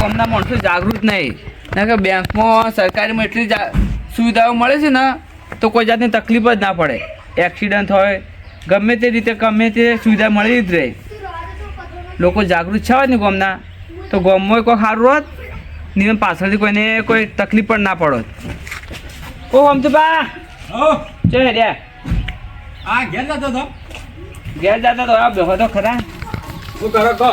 ગામના માણસો જાગૃત નહીં. કારણ કે બેંકમાં સરકારીમાં એટલી સુવિધાઓ મળે છે ને તો કોઈ જાતની તકલીફ જ ના પડે. એક્સિડન્ટ હોય ગમે તે રીતે ગમે તે સુવિધા મળી જ રહે. લોકો જાગૃત છે ને ગામના? તો ગામમાં કોઈ સારું હોત? નિયમ પાછળથી કોઈને કોઈ તકલીફ પણ ના પડત. ઓ હો. ચો હેડ્યા આ ઘેર જતો તો? ઘેર જતો તો આ બેહો તો ખરા. શું કરો કહો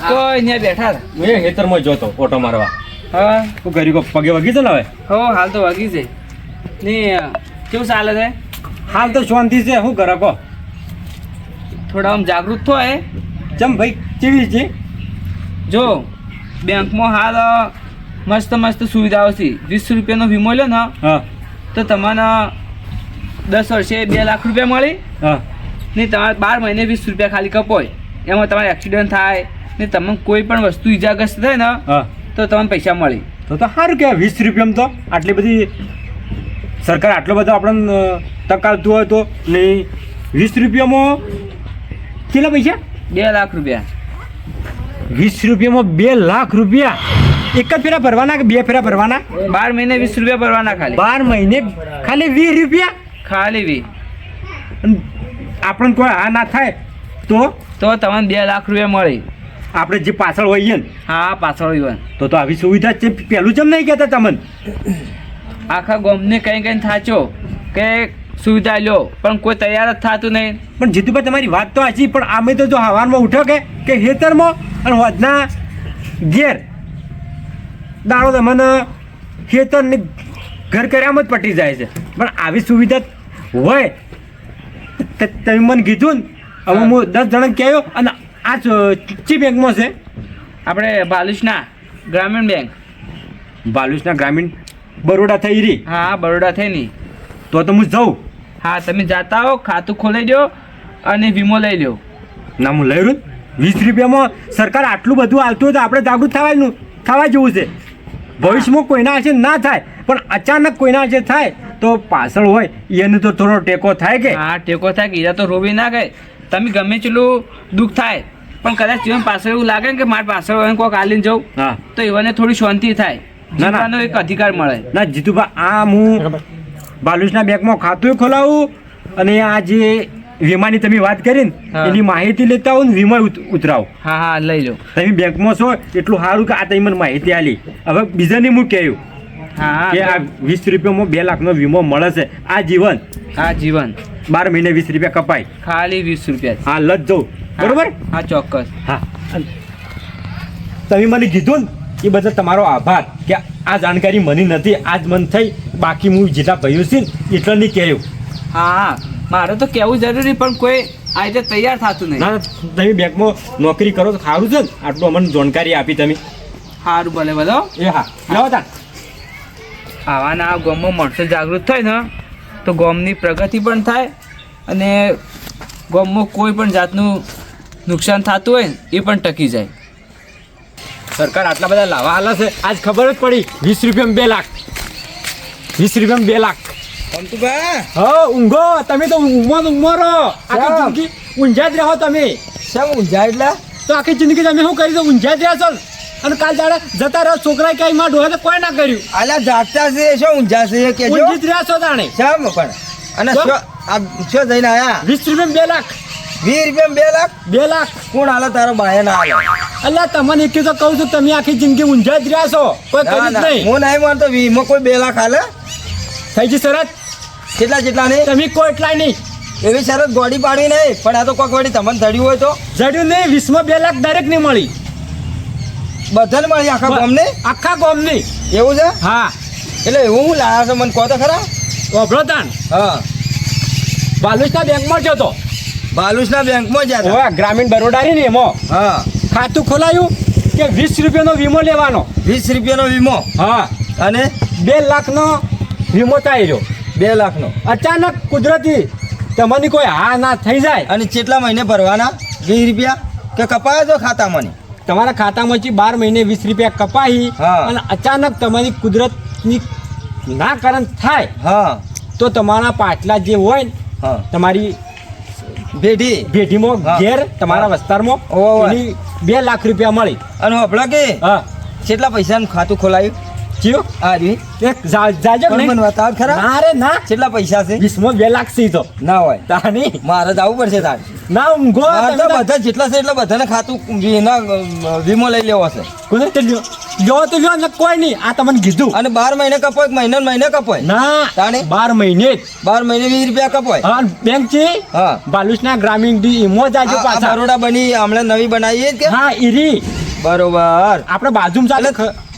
કોઈ અહીંયા બેઠા હતા. હું એ ખેતરમાં જોતો ઓટો મારવા. હા? કર્યું કહો પગે વગી છે ને હવે હો હાલ તો વાગી છે. ને કેવું ચાલે છે? હાલ તો શાંતિ છે શું કરો કહો? થોડા આમ જાગૃત થાય ચમ ભાઈ કેવી છે? જો બેંકમાં હાલ મસ્ત મસ્ત સુવિધાઓ છે. વીસ રૂપિયાનો વીમો લો ને હા. તો તમને દસ વર્ષે બે લાખ રૂપિયા મળી. હા. ને તમારે બાર મહિને વીસ રૂપિયા ખાલી કપોય. એમાં તમારે એક્સિડન્ટ થાય ને તમને કોઈ પણ વસ્તુ ઈજાગ્રસ્ત થાય ને તો તમને પૈસા મળી. તો તો સારું કહેવાય વીસ રૂપિયામાં તો આટલી બધી સરકાર આટલો બધો આપણને તક આપતું હોય તો ને વીસ રૂપિયામાં કેટલા પૈસા? બે લાખ રૂપિયા. વીસ રૂપિયામાં બે લાખ રૂપિયા. એક જ ફેરા ભરવાના કે બે ફેરા ભરવાના? બાર મહિને વીસ રૂપિયા ભરવાના ખાલી. બાર મહિને ખાલી વીસ રૂપિયા? ખાલી વી આપણને કોઈ આ ના થાય તો? તો તમને બે લાખ રૂપિયા મળી. આપણે જે પાછળ હોઈએ ને હા પાછળ ઇવન તો તો આવી સુવિધા છે. પહેલું જેમ નહીં કહેતા તમને? આખા ગામને કંઈ કંઈ થાચો કે સુવિધા લ્યો પણ કોઈ તૈયાર જ થતું નહીં. પણ જીતુભાઈ તમારી વાત તો સાચી પણ અમે તો જો હવારમાં ઉઠો કે કે ખેતરમાં અને વધના ઘેર દાડો તમને ખેતરને ઘર કર્યામાં જ પટી જાય છે. પણ આવી સુવિધા હોય. તમે મને કીધું ને હવે હું. દસ જણા કહેયો અને આ ચ- બેંકમાં છે? આપણે બાલુશના ગ્રામીણ બેંક. બાલુસના ગ્રામીણ? બરોડા થઈ રહી હા બરોડા થઈ નહીં તો તો હું જાઉં. હા તમે જાતા હો ખાતું ખોલાઈ દો અને વીમો લઈ લો ના હું લઈ રહ્યું વીસ રૂપિયામાં સરકાર આટલું બધું હાલતું હોય તો આપણે જાગૃત થવાનું થવા જેવું છે. ભવિષ્યમાં કોઈના હશે ના થાય પણ અચાનક કોઈના હશે થાય તો પાછળ હોય એને તો થોડો ટેકો થાય કે? હા ટેકો થાય કે ઈરા તો રોવી ના ગઈ તમે ગમે તેટલું દુઃખ થાય પણ કદાચ જીવન પાછળ એવું લાગે ને કે મારી પાછળ કોઈક આલીને જવું હા. તો એવાને થોડી શાંતિ થાય. ના. જીવવાનો એક અધિકાર મળે. ના જીતુભાઈ આ હું બાલુસના બેંકમાં ખાતું ખોલાવું અને આ જે વીમાની તમે વાત કરી ને એની માહિતી લેતા આવું ને વીમા ઉત- ઉતરાવો. હા હા લઈ લો. તમે બેંકમાં છો એટલું સારું કે આ તમે મને માહિતી આલી. હવે બીજાને હું કહ્યું હા કે આ વીસ રૂપિયામાં બે લાખનો વીમો મળે છે. આ જીવન. આ જીવન. બાર મહિને વીસ રૂપિયા કપાય. ખાલી વીસ રૂપિયા હા લજ જવું બરોબર? હા ચોક્કસ. હા. તમે મને કીધું ને એ બદલ તમારો આભાર કે આ જાણકારી મને નથી આજ મન થઈ બાકી હું જેટલા ભાઈઓ છે એટલા નહીં કહેવું. હા હા મારે તો કહેવું જરૂરી પણ કોઈ આ રીતે તૈયાર થતું નહીં. ના તમે બેંકમાં નોકરી કરો તો સારું છે ને. આટલું અમને જાણકારી આપી તમે. સારું ભલે બધો એ હા. લાવો તા આવાના ગામમાં માણસો જાગૃત થાય ને. તો ગામની પ્રગતિ પણ થાય અને ગામમાં કોઈ પણ જાતનું નુકસાન થતું હોય ને એ પણ ટકી જાય. સરકાર આટલા બધા લાવા આલે છે. આજ ખબર જ પડી વીસ રૂપિયામાં બે લાખ. વીસ રૂપિયામાં બે લાખ. હો ઊંઘો તમે તો ઊંઘો ને ઊંઘો રહો. આખી જિંદગી ઊંઝા જ રહો તમે. શેમ ઊંઝા એટલે? તો આખી જિંદગી તમે શું કરી દો ઊંઝા જ રહ્યા છો? અને કાલ દાડે જતા રહ્યો છોકરા ક્યાંયમાં ડોહે કોઈ ના કર્યું. આલા જાગતા છે શું ઊંઝા છે કે જો? ઊંઝી રહ્યા છો તાણે. શેમ પણ અને? શું આ શું જઈને આયા? વીસ રૂપિયામાં બે લાખ. વીસ રૂપિયા બે લાખ? બે લાખ. કોણ હાલે તારો બાય ના હાલે અલ્લા તમને એક તો કહું છું તમે આખી જિંદગી ઊંઝા જ રહ્યા છો. કોઈ ના, નહીં. હું નહીં માનતો વીમો કોઈ બે લાખ હાલે થઈ ગઈ શરત? કેટલા જેટલા નહીં? તમે કોઈ એટલા નહીં. એવી શરત ગોડી પાડવી નહીં પણ આ તો કોક વળી તમને ધડ્યું હોય તો? જડ્યું નહીં વીસમાં બે લાખ દરેક ને મળી. બધાને મળી આખા ગામને? આખા ગામની. એવું છે? હા. એટલે એવું હું લાયા છો? મને કહો તો ખરા. વાપરો તાન હા. બાલુસના બેંકમાં જતો બાલુસના બેંકમાં જ્યાં હતા. હા ગ્રામીણ બરોડા ને એમાં. હા. ખાતું ખોલાયું કે વીસ રૂપિયાનો વીમો લેવાનો. વીસ રૂપિયાનો વીમો? હા. અને? બે લાખનો વીમો થાય રહ્યો. બે લાખનો. અચાનક કુદરતી તમને કોઈ હા ના થઈ જાય. અને કેટલા મહિને ભરવાના? વીસ રૂપિયા? કે કપાયા તો ખાતામાં તમારા ખાતામાંથી બાર મહિને વીસ રૂપિયા કપાઈ અને અચાનક તમારી કુદરતની નાકરણ થાય હા. તો તમારા પાટલા જે હોય ને તમારી ભેટી. ભેટીમાં ઘેર તમારા વિસ્તારમાં બે લાખ રૂપિયા મળી. અને આપણા કે હા. કેટલા પૈસાનું ખાતું ખોલાયું? ચિયો આ રહ્યું એક જાજો મને બતાવ ખરા. ના. કેટલા પૈસા છે? વીસમાં બે લાખ છે તો. ના હોય. તાની? મારે જવું પડશે તાર. ના ઊંઘો તો બધા જેટલા છે એટલા બધાને ખાતું વીના વીમો લઈ લેવો છે. કોને તે લ્યો? લ્યો તો લ્યો ને કોઈ નહીં. આ તમને કીધું. અને બાર મહિને કપાય એક મહિને મહિને કપાય? ના તાણે? બાર મહિને જ. બાર મહિને વીસ રૂપિયા કપાય. હા બેંક છે? હા. બાલુસના ગ્રામીણ ડી ઈમો જાજો પાછા. બરોડા બની હમણાં નવી બનાવી છે કે? હા ઈરી બરોબર. આપણે બાજુમાં ચાલે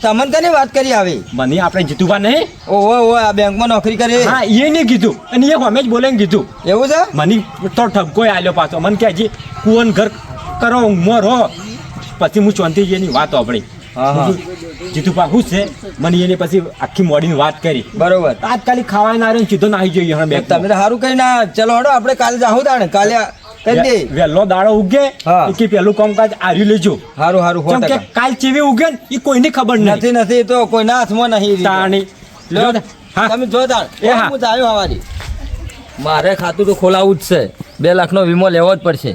તમને કને વાત કરી આવી? મને આપણે જીતુભા નહીં? ઓહો ઓહો આ બેંકમાં નોકરી કરી. હા એ નહીં કીધું. અને એ અમે જ બોલે કીધું. એવું છે? મને તો ઠપકો આલ્યો પાછો. મને કે હજી કુવન ઘર કરો ઊંઘમાં રહો પછી હું ચોંતીજીની વાત આપણી. જીતુભા શું છે? મને એની પછી આખી મોડીની વાત કરી. બરોબર. તાત્કાલિક ખાવાના ને સીધો નાહી જોઈએ તમે સારું કરી ના ચલો હડો આપણે કાલે જાહું તાણે. કાલે કરી દે? દાડો ઉગે હા. કે પેલું કામકાજ આર્યું લેજો. હારું સારું કે કાલ ચેવી ઉગે ને એ કોઈને ખબર નથી નથી તો કોઈના હાથમાં નહીં. તાણી. તમે જો તાણ એ હું. આવ્યો હવારી? મારે ખાતું તો ખોલાવવું જ છે. બે લાખનો વીમો લેવો જ પડશે.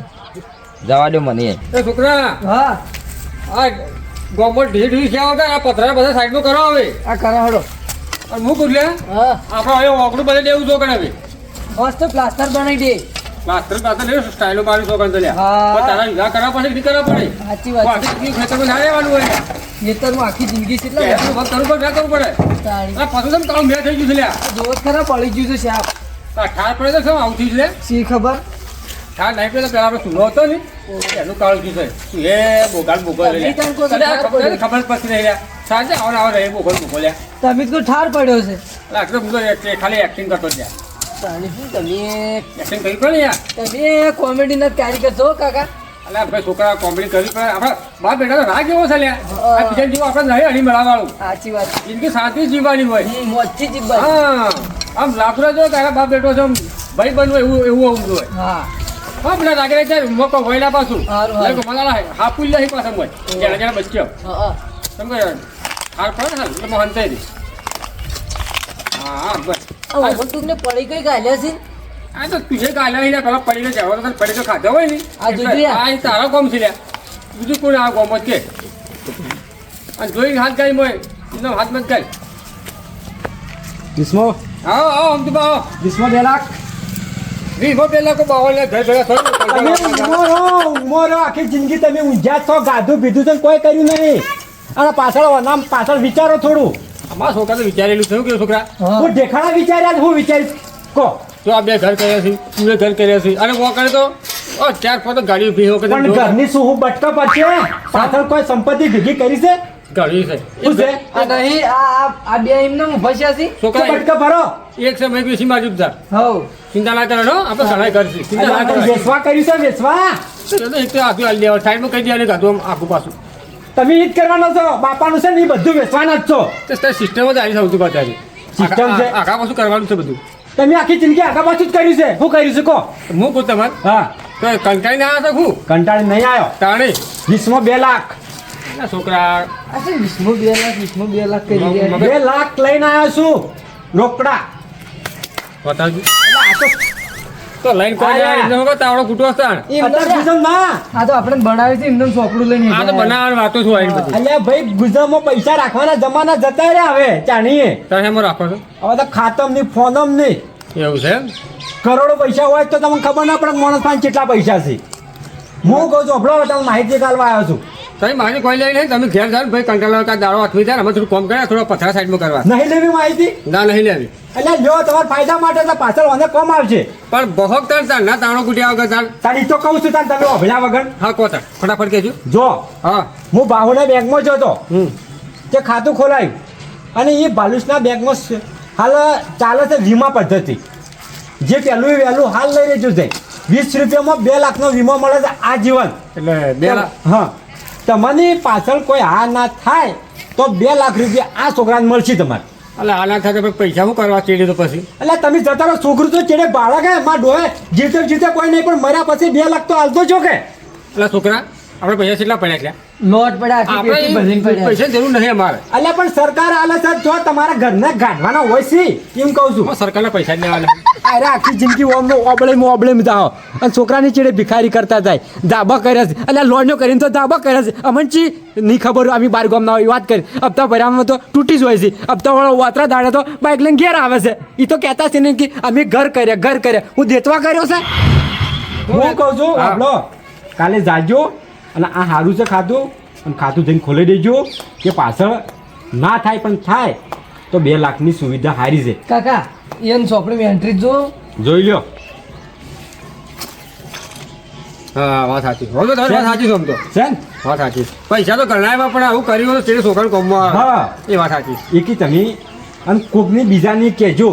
જવા દો મને એ છોકરા હા. આ ગોમો ઢીલ ઢીલ છે આવતા આ પથરા બધા સાઈડ કરો હવે. આ કરો હડો. અને હું હા. આપણે હવે ઓકડું બધે દેવું છો કણે હવે. મસ્ત પ્લાસ્ટર બનાવી દે. લે સ્ટાઈલો મારી કણે પણ તારા વિવાહ કરવા પડે નહીં કરવા પડે? સાચી બાકી કેટલી ખેતરમાં ના રહેવાનું હોય. ખેતરમાં આખી જિંદગી એટલું કરવું પડે ના કરવું પડે. આ પાછું તમે થઈ ગયું છે લ્યા? જોત ખરા પડી ગયું છે ઠાર પડે તો શું આવું થયું લે શી ખબર? ઠાર નહીં તો પેલા આપણે સુનો હતો ને? એનું કાળ થયું છે. એ બોગાડ બોગો લે તમે કાંઈ કહો છો, તને આ ઠાર ખબર પડતી નહીં લ્યા. સાંજે આવો આવો રહે બોગો બોગો તમે તો ઠાર પડ્યો છે. ખાલી એક્ટિંગ કરતો જ તમે? ને તમે કોમેડીના કારીગર છો કાકા? અલ્યા ભાઈ છોકરા કોમેડી કરવી પડે આપણે બાપ બેટા તો રાહ કેવો છે લ્યા? આ બીજા જેવું આપણે નહીં હળી મળાવાળું. સાચી વાત. જિંદગી શાંતિ જીવવાની હોય. મોચી જીબ્બા હા. આમ લાકડા જો તારા બાપ બેટો છે ભાઈ બનવું એવું એવું હોવું જોઈએ. હા. હા પેલા લાગે છે મોકો વયલા પાછું. મને હાપુલ નહીં પાછા મોય. જણા જણા બચ્ચો હા તમે હાર પડે ને એટલે મોહન થઈ હા હા પડી ગઈ ગાલ્યા છે આ તો તુજે કાલે અહીં પેલા પડીને જવા તો પડી તો ખાધા હોય ને. આ જોજો. આ ઈ કોમ છે લે બીજું કોણ આ કોમ કે? અને જોઈને હાથ ગાય મોય. એનો હાથ મત ગાય. વિસ્મો આવો આવો અમથી બા આવો વિસ્મો બે લાખ વીસ પેલા કો બાવળ ને ઘર ભેગા તમે આખી જિંદગી તમે ઊંઝ્યા છો. ગાધું પીધું છે કોઈ કર્યું નહીં. અને પાછળ નામ પાછળ વિચારો થોડું. અમારા છોકરા તો વિચારેલું થયું કે છોકરા હું. દેખાડા વિચાર્યા હું વિચારીશ. કહો. તો આ બે ઘર કર્યા છે તું ઘર કર્યા છે. અને વોકડે તો ઓ ચાર પાંચ ગાડી ઊભી હોય પણ ઘરની શું હું બટકા પડશે? પાછળ કોઈ સંપત્તિ ભેગી કરી છે? ગાડી છે. શું છે? આ નહીં આ આ બે એમને ઊભા છે છોકરા બટકા ભરો? એક સમય બેસી બાજુ જ હવ. ચિંતા ના કરો આપણે ચિંતા ના કરો. વેચવા કર્યું છે વેચવા? તો એક તો આખું હાલી દેવા સાઈડમાં કહી દેવાનું આમ આખું પાછું. તમે ઈદ કરવાનો છો. બાપાનું છે ને એ બધું વેચવાના જ છો. તો સિસ્ટમ જ આવી સૌ તું પાછા સિસ્ટમ છે? આખા પાછું કરવાનું છે બધું. તમે આખી જિંદગી આગા પાછું જ કર્યું છે. શું કર્યું છે કહો હું કહું તમારે? હા. તો કંટાળી ના આવ્યા હું? કંટાળી નહીં આવ્યો. તાણે. વીસમો બે લાખ. ના છોકરા. વીસમો બે લાખ વીસમો બે લાખ કરી બે લાખ લઈને આવ્યો છું. રોકડા. બતાવજો. આ તો તો લાઈન કોઈ જાય એમને કહો તાવડો કૂટવો છે અત્યારે ગુજરાતમાં આ તો આપણે બનાવી છે એમને ચોપડું લઈને આ તો બનાવવાની વાતો શું આવી બધી અલ્યા ભાઈ ગુજરાતમાં પૈસા રાખવાના જમાના જતા રહ્યા હવે ચાણીએ. તારે એમાં રાખો છો. હવે તો ખાતમની ફોનમની એવું છે એમ? કરોડો પૈસા હોય તો તમને ખબર ના પડે કે માણસ પાસે કેટલા પૈસા છે. હું કહું છું અભડો તમે માહિતી કાલવા આવ્યો છું. તમે મારી કોઈ લઈ નહીં તમે ઘેર જાઓ ભાઈ કંટાળો કા દાડો હાથવી જાય અમે થોડું કોમ કર્યા થોડો પથરા સાઈડમાં કરવા. નહીં લેવી માહિતી? ના નહીં લેવી. એટલે જો તમારા ફાયદા માટે તો પાછળ મને કોમ આવશે. પણ બહોક તાર તાર ના તાણો કુટ્યા વગર તાર? તારી તો કહું છું તાર તમે અભળ્યા વગર. હા કો તાર. ફટાફટ કહેજો. જો હા. હું બાહુના બેંકમાં જતો હમ. તે ખાતું ખોલાયું. અને એ બાલુસના બેંકમાં હાલ ચાલે છે વીમા પદ્ધતિ. જે પહેલું વહેલું હાલ લઈ રહેજો છે. વીસ રૂપિયામાં બે લાખનો વીમો મળે છે આજીવન એટલે બે લાખ? હા. તમને પાછળ કોઈ હા ના થાય તો બે લાખ રૂપિયા આ છોકરાને મળશે તમારે. એટલે આના સાથે પછી પૈસા શું કરવા ચીડી તો પછી? એટલે તમે જતા રહો છોકરું તો ચેડે બાળક હે માં ડોહે જીતે જીતે કોઈ નહીં પણ મર્યા પછી બે લાખ તો હાલતો છો કે. એટલે છોકરા આપણે પૈસા કેટલા પડ્યા છે? નોટ પડ્યા પૈસા જરૂર નહીં અમારે. અલ્યા પણ સરકાર આલે છે જો તમારા ઘરના ગાંઠવાના હોય છે એમ કહું છું? સરકારના પૈસા જ લેવાના. અરે આખી જિંદગી ઓમ ઓબળે ઓબળે જાઓ. અને છોકરાની ચીડે ભિખારી કરતા જાય. ધાબા કર્યા છે. એટલે લોનનો કરીને તો ધાબા કર્યા છે. અમન ચી? નહીં ખબર અમે બાર ગામના હોય વાત કરી. હપ્તા ભર્યામાં તો તૂટી જ હોય છે. હપ્તા વાળો વાતરા દાડે તો બાઇક લઈને ઘેર આવે છે. એ તો કહેતા છે ને કે અમે ઘર કર્યા ઘર કર્યા. હું દેતવા કર્યો છે? હું કહું છું આપણો કાલે જાજો અને આ સારું છે ખાતું અને ખાતું જઈને ખોલી દેજો. કે પાછળ ના થાય પણ થાય તો બે લાખની સુવિધા સારી છે. કાકા એને ચોપડી એન્ટ્રી જો જોઈ લ્યો. હા વાત સાચી હવે તો તમારી વાત સાચી સમજો આમ છે ને? વાત સાચી પૈસા તો ગણાયમાં પણ આવું કર્યું તે છોકરાને કોમમાં. હા. એ વાત સાચી એકી તમે અને કોકની બીજાની કહેજો.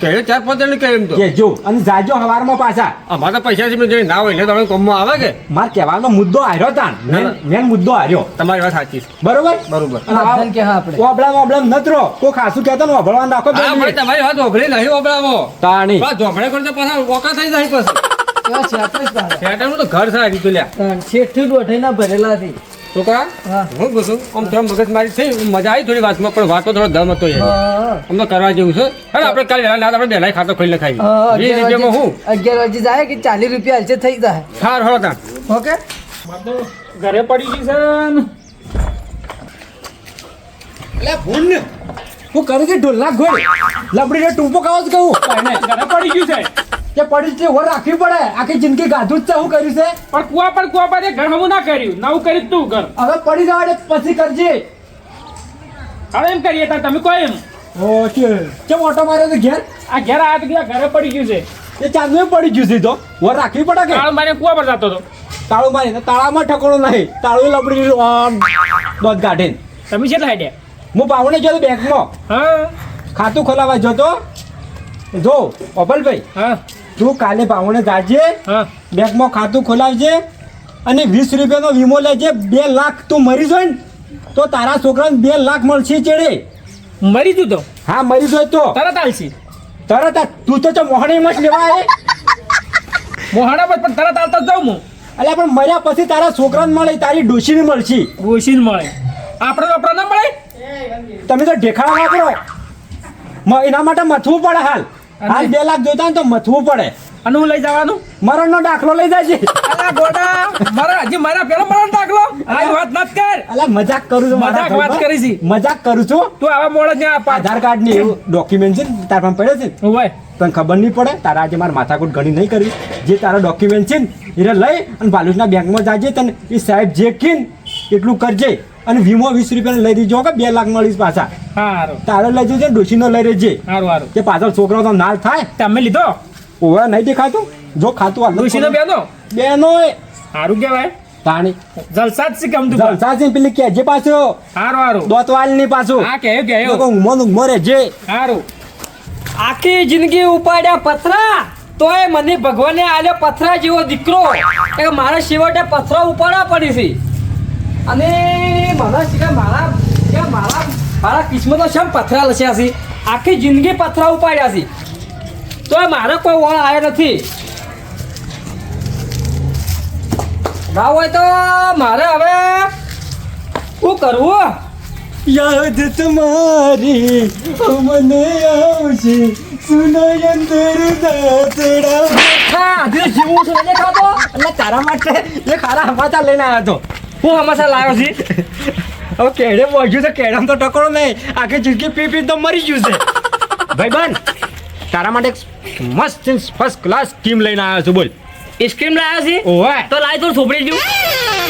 કે ચાર પાંચ જણ કે એમ તો. કહેજો અને જાજો હવારમાં પાછા. અમારે તો પૈસા છે જઈ ના હોય ને તમે કોમમાં આવે કે? માર કહેવાનો મુદ્દો હાર્યો તાન મેન મેન મુદ્દો હાર્યો તમારી વાત સાચી છે. બરોબર? બરોબર. અને આ બધાને કહે આપણે. ઓબળા ઓબળા નતરો કો ખાસું કહેતો ને બે હા તમારી વાત ઓગળી નહીં ઓબળાવો. તાણી. બસ જોમણે કરતા પાછા વોકા થઈ જાય પછી. તો ઘર સારી રીતે લ્યા. ત્રણ શેઠથી દોઢીના ભરેલા હતી છોકરા હા. હું પૂછું આમ થોડા મગજ મારી થઈ મજા આવી થોડી વાતમાં પણ વાતો થોડો દમ હતો યાર અમને તો કરવા જેવું છે. હા. આપણે કાલે વહેલા ના આપણે વહેલા ખાતો ખોલીને ખાઈ વીસ રૂપિયામાં હું? અગિયાર વાગે જાય કે ચાલીસ રૂપિયા હાલશે થઈ જાય. ખાર હળો ત્યાં ઓકે? ઘરે પડી ગઈ છે એટલે ફોન ને. હું કરું છું ઢોલના ગોળ. લબડીને ટૂંપો ખાવો જ કહું ઘરે પડી ગયું છે. કે છે ઓર રાખવી પડે. આખી જિંદગી ગાધું જ છે હું કર્યું છે? પણ કુવા પર કુવા પર ઘણું ના કર્યું. નવું કર્યું તું ઘર. હવે પડી જવા દે પછી કરજે. હવે એમ કરીએ તાર તમે કોઈ એમ? ઓકે કે કેમ ઓટો માર્યો તો ઘેર? આ ઘેર આ તો ગયા ઘરે પડી ગયું છે. એ ચાંદનું પડી ગયું છે તો ઓર રાખવી પડે કે? કાળ મારે કુવા પર જતો હતો. તાળું મારી તાળામાં ઠકોણો નહીં. તાળું લપડી આમ દોધ કાઢીને. તમે કેટલા આઈડિયા? હું પાવને ગયો બેંકમાં. હા. ખાતું ખોલાવા જતો જો અભલભાઈ હા. તું કાલે પાવને જાજે હા. બેંકમાં ખાતું ખોલાવજે અને વીસ રૂપિયાનો વીમો લેજે. બે લાખ તું મરી જોઈ ને તો તારા છોકરાને બે લાખ મળશે ચેડે. મરી તું તો? હા મરી જોઈ તો. તરત આવશે તરત આ- તું તો મોહણે મત લેવા આવે મોહણા પર પણ તરત આવતા જાઉં હું. એટલે પણ મર્યા પછી તારા છોકરાને મળે તારી ડોશીને મળશે. ડોશીને મળે. આપણે આપણે ના મળે? તમે તો ઢેખાડા વાપરો. એના માટે મથવું પડે હાલ. હાલ બે લાખ જોતા ને તો મથવું પડે. અને હું લઈ જવાનું? મરણનો દાખલો લઈ જાય અલા ગોડા મારા હજી મારા પેલો મરણ દાખલો? આ વાત ના કર. અલ્યા મજાક કરું છું મજાક વાત કરી છે. મજાક કરું છું. તું આવા મોડે ને આધાર કાર્ડની એવું ડોક્યુમેન્ટ છે ને તાર પાસે પડે છે? હોય. તને ખબર નહીં પડે? તારા આજે મારા માથાકૂટ ઘણી નહીં કરી જે તારા ડોક્યુમેન્ટ છે ને એ લઈ અને બાલુજના બેંકમાં જાજે તને એ સાહેબ જે કીન એટલું કરજે. અને વીમો વીસ રૂપિયા લઈ દીજો કે બે લાખ મળીશ પાછા. હારું. તારે લઈ જજે ડોશીનો લઈ રહેજે. હારું હારું. કે પાછળ છોકરો તો નાલ થાય. તમે લીધો? ઓવે નહીં દેખાતું? જો ખાતું આ ડોશીનો બેનો? બેનો હારું કહેવાય. તાણી. જલસા જ કેમ તું જલસા છે પેલી કેજે પાછો? હારું હારું. દોતવાલની પાછો. હા કે કે ઊંઘમો ઊંઘમો રહેજે. હારું. આખી જિંદગી ઉપાડ્યા પથરા? તોય મને ભગવાને આલ્યો પથરા જેવો દીકરો. કે મારે શિવટે પથરા ઉપાડવા પડી છે. અને મારા કે મારા મારા કિસ્મતમાં શેમ પથરા લસ્યા છે આખી જિંદગી પથરા ઉપાડ્યા છે. તો મારે કોઈ વળ આવ્યો નથી. ના હોય તો મારે હવે શું કરવું? યાદ તમારી મને આવશે. સુનાય અંદર દાતડા. હા જે જીવું છું. નથી ખાતો એટલે તારા માટે એ ખારા હમાચા લઈને આવ્યો હું હમાચા લાવ્યો છું? હતો હવે કેડે પહોંચ્યું છે કેડમ તો ટકરો નહીં. આખી જિંદગી પી પી તો મરી ગયું છે. ભાઈ બન તારા માટે મસ્ત ફર્સ્ટ ક્લાસ સ્કીમ લઈને આવ્યો છું બોલ. સ્કીમ લાવ્યો છે? ઓવે. તો લાય તો છોપડી દઉં.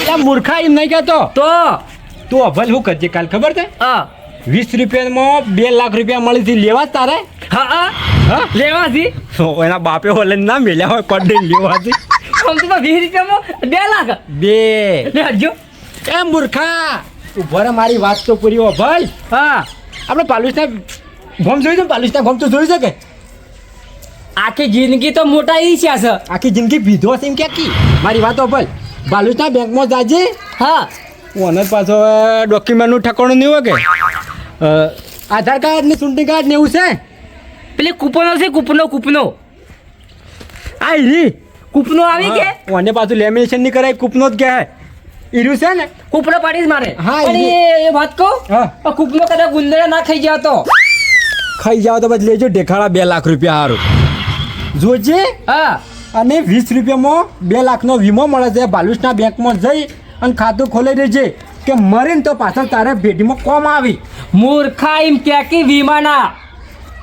એટલે મૂર્ખા એમ નહીં કહેતો. તો? તું અભલ શું કરજે કાલ ખબર છે? હા. વીસ રૂપિયામાં બે લાખ રૂપિયા મળી હતી લેવા તારે? હા હા. હા? લેવાથી એના બાપે ઓલે ના મેલ્યા હોય કોડે લેવાથી આમ તો વીસ રૂપિયામાં બે લાખ. બે. લે હજુ? એ મૂર્ખા! ઊભો મારી વાત તો પૂરી હો ભાઈ હા. આપણે પાલુસના ગોમ જોયું છે પાલુસના ગોમ તો જોયું છે કે? આખી જિંદગી તો મોટા ઈ છે સર. આખી જિંદગી ભીધો છે એમ કે મારી વાતો ભાઈ બાલુસના બેંકમાં જાજે? હા. ઓનર પાછો ડોક્યુમેન્ટનું ઠકાણું નહીં હોય કે? આધાર કાર્ડ ને ચૂંટણી કાર્ડ ને એવું છે? પેલી કૂપનો છે કૂપનો કૂપનો. આ રી કૂપનો આવી કે? ઓને પાછું લેમિનેશન નહીં કરાય કૂપનો જ કહે ઈર્યું છે ને? કૂપડો પાડીશ મારે. પણ એ- વાત કહું હા. કૂપડો કૂપનો કદાચ ગુંદરા ના ખાઈ જાવ તો ખાઈ જાવ તો પછી લેજો ઢેખાડા બે લાખ રૂપિયા સારું જોજે. હા. અને વીસ રૂપિયામાં બે લાખનો વીમો મળે છે. બાલુસના બેંકમાં જઈ અને ખાતું ખોલી દેજે. કે મરીને તો પાછળ તારે ભેટીમાં કોમ આવી. મૂર્ખા એમ કે વીમાના.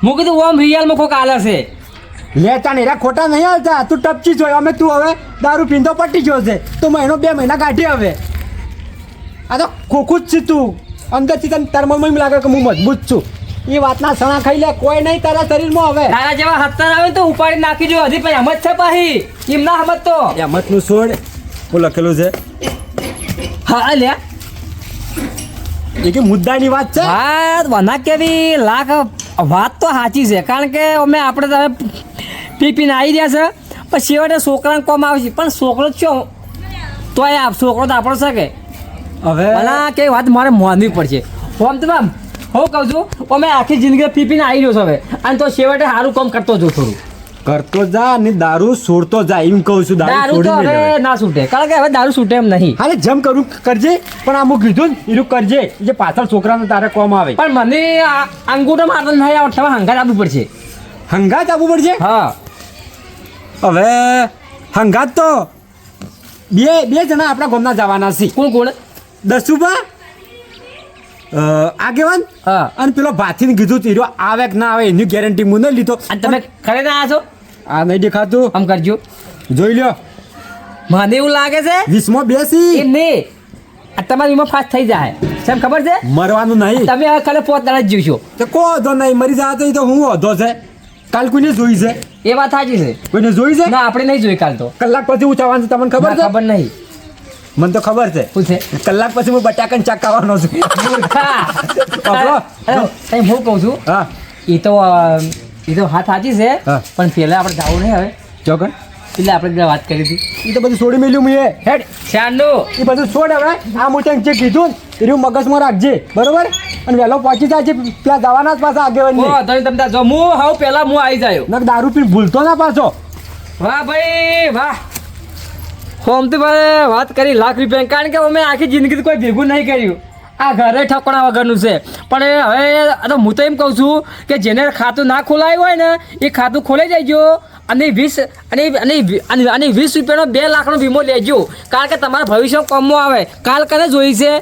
મૂકી કીધું ઓમ રિયલમાં કોક આલે છે. લેતા ને ખોટા નહીં હાલતા. તું ટપચી જોઈ અમે તું હવે દારૂ પીંધો પટી ગયો છે. તો મહિનો બે મહિના કાઢી હવે. આ તો ખોખું જ છે તું. અંદરથી તને તાર મનમાં એમ લાગે કે હું મજબૂત છું. એ વાતના સણા ખાઈ લે. કોઈ નહીં તારા શરીરમાં હવે. તારા જેવા હત્તર આવે તો ઉપાડી નાખી જો. હજી પછી હમત છે પાહી. એમ ના હમત તો. હમતનું છોડ. હું લખેલું છે? હા લ્યા એ કે મુદ્દાની વાત છે? વાત વના કેવી. લાખ વાત તો સાચી છે. કારણ કે અમે આપણે તમે પી પીને આવી રહ્યા છે. પણ છેવટે છોકરાને કોમ આવશે પણ છોકરો જ છો. તો આપ છોકરો તો આપણો શકે હવે અને કઈ વાત મારે માનવી પડશે. ઓમ તો મેમ હું કહું છું અમે આખી જિંદગી પી પીને આવી રહ્યો છું હવે. અને તો છેવટે સારું કામ કરતો જો થોડું. કરતો જા અને દારૂ છોડતો જા એમ કહું છું. દારૂ તો છોડી હવે ના છૂટે. કારણ કે હવે દારૂ છૂટે એમ નહીં. હાલે જેમ કરું કરજે પણ આ કીધું ને એનું કરજે. જે પાછળ છોકરાને તારે કોમ આવે. પણ મને અંગૂઠો મારતો નહીં આવડે હવે હંગાત આપવું પડશે. હંગાત આપવું પડશે? હા. હવે હંગાત તો બે બે જણા આપણા ગામના જવાના છે. કોણ કોણ? દસુભા આગેવાન હા. અને પેલો ભાથીને કીધું તીરો આવે કે ના આવે એની ગેરંટી હું નહીં લીધો. અને તમે ખરે ના આવ્યા છો? આ નહીં દેખાતું. આમ કરજો. જોઈ લ્યો. મને એવું લાગે છે વીસમાં બેસી. એ નહીં આ તમારી વીમો ફાસ્ટ થઈ જાય. સેમ ખબર છે? મરવાનું નહીં. તમે હવે ખાલી પોત દાડા જ જીવશો. તો કો નહીં મરી જાય તો હું વધો છે. કાલ કોઈને જોઈ છે? એ વાત સાચી છે. કોઈને જોઈ છે? ના આપણે નહીં જોઈ કાલ તો. કલાક પછી ઉઠાવવાનું છે તમને ખબર છે? ખબર નહીં. મને તો ખબર છે. પૂછે કલાક પછી હું છું. મૂર્ખા. બાપરો. અરે, સાહેબ, હું કહું છું? હા. એ તો એ તો હા સાચી છે પણ પેલા આપણે જવું નહીં હવે. ચોકન એટલે આપણે વાત કરી હતી. એ તો બધું છોડી મેલ્યું મેં હેડ. શાનનું એ બધું છોડ હવે. આ તને જે કીધું એનું મગજમાં રાખજે બરોબર? અને વહેલો પહોંચી જાય છે પેલા જવાના જ પાછા આગેવાન તમે તમે જો હું હાવ પહેલા હું આવી જાય. નક દારૂ પી ભૂલતો ના પાછો. વાહ ભાઈ વાહ. હોમ તો ભાઈ વાત કરી લાખ રૂપિયા કારણ કે અમે આખી જિંદગી કોઈ ભેગું નહીં કર્યું. આ ઘરે ઠકોણા વગરનું છે. પણ હવે તો હું તો એમ કહું છું કે જેને ખાતું ના ખોલાયું હોય ને, એ ખાતું ખોલાઈ જાયજો અને વીસ, અને અને વીસ રૂપિયાનો બે લાખનો વીમો લેજો. કારણ કે તમારા ભવિષ્યમાં કોમમાં આવે. કાલ કને જોઈ છે?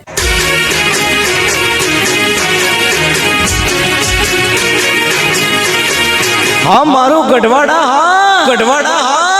હા, મારું ગઢવાડા, હા ગઢવાડા, હા.